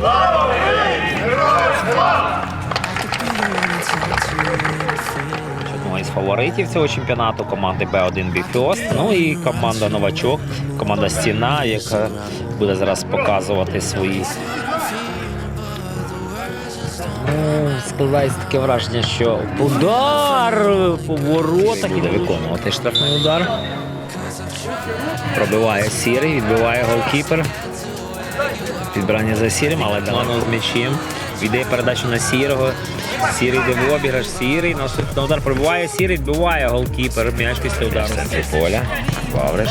Слава із фаворитів цього чемпіонату команди Б1 Біфіост. Ну і команда Новачок, команда Стіна, яка буде зараз показувати свої. Ну, складається таке враження, що удар по воротах і виконувати штрафний удар. Пробиває сірий, відбиває голкіпер. Підбирання за сірим, але Даманов з м'ячем. Йде передачу на сірого. Сірий йде в обіграш, сірий. На удар пробиває, сірий, відбиває голкіпер. М'яч після удару. Центр поля. Вавриш.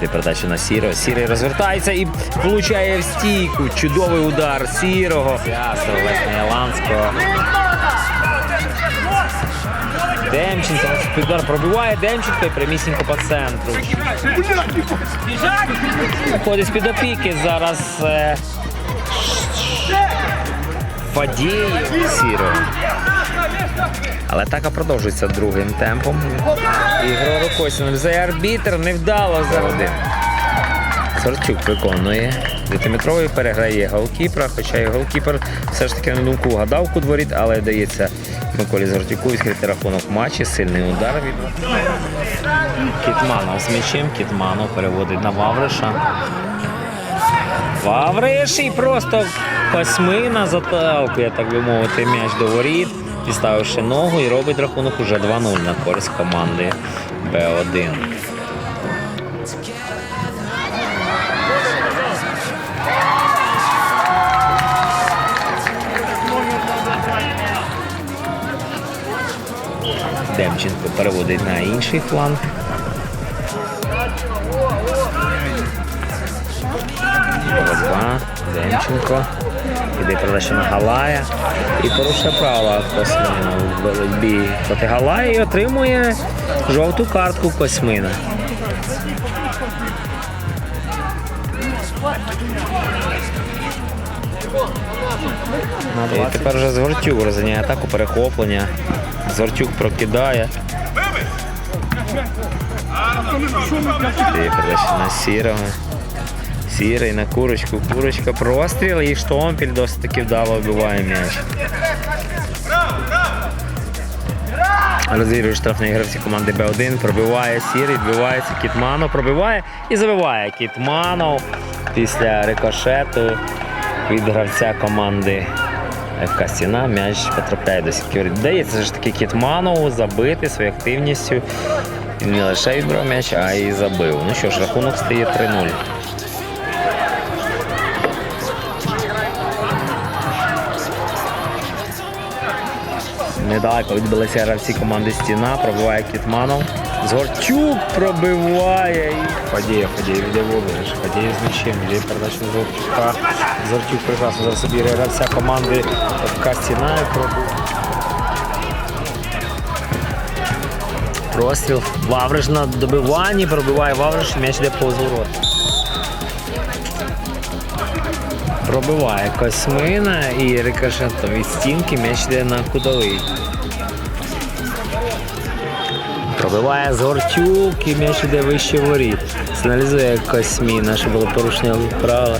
Віддає передача на сірого. Сірий розвертається і влучає в стійку. Чудовий удар сірого. Ясно, Лесня Яланського. Демченко удар пробиває Демченко і прямісінько по центру. Виходить з-під опіки зараз е, Фадієв Сірого. Але атака продовжується другим темпом. Ігор Рукосін взяє арбітр, невдало за один. Сорчук виконує. Дев'ятиметровий переграє голкіпера, хоча і голкіпер все ж таки на думку вгадав у дворіт, але дається Миколі відкрити рахунок матчі, сильний удар від Кітманов з м'ячем. Кітманов переводить на Вавриша. Вавриш і просто пасьмина заталку, я так би мовити, м'яч до воріт, підставивши ногу і робить рахунок уже 2-0 на користь команди Б1. Демченко переводить на інший фланг. Боротьба. Демченко. Іде передача Галая. І порушує правила Космина в боротьбі проти Галая і отримує жовту картку Космина. І тепер вже Згортюк розганяє атаку перехоплення. Згортюк прокидає. Передача на сірого. Сірий на курочку. Курочка простріл і штомпіль досить таки вдало вбиває м'яч. Розігрує штрафний гравці команди Б1, пробиває сірий, відбивається Кітманов, пробиває і забиває Кітманов після рикошету від гравця команди ФК Стіна. М'яч потрапляє до. Вдається все ж таки Кітманову забити своєю активністю. Він не лише відбрав м'яч, а й забив. Ну що ж, рахунок стає 3-0. Недалеко відбилися гравці команди Стіна, пробиває Кітманов. Згорчук пробиває і Фадієв, Фадієв йде в обереж. З м'ячем, йде передача на Згорчука. Згорчук прекрасно за собі гравця команди ФК Стіна. Простріл. Вавриш на добиванні, пробиває Вавриш, м'яч йде по ворот. Пробиває Космина і рикошетом від стінки м'яч йде на кутовий. Пробиває Згорчук і м'яч йде вище воріт. Сигналізує Косміна, що було порушення правила.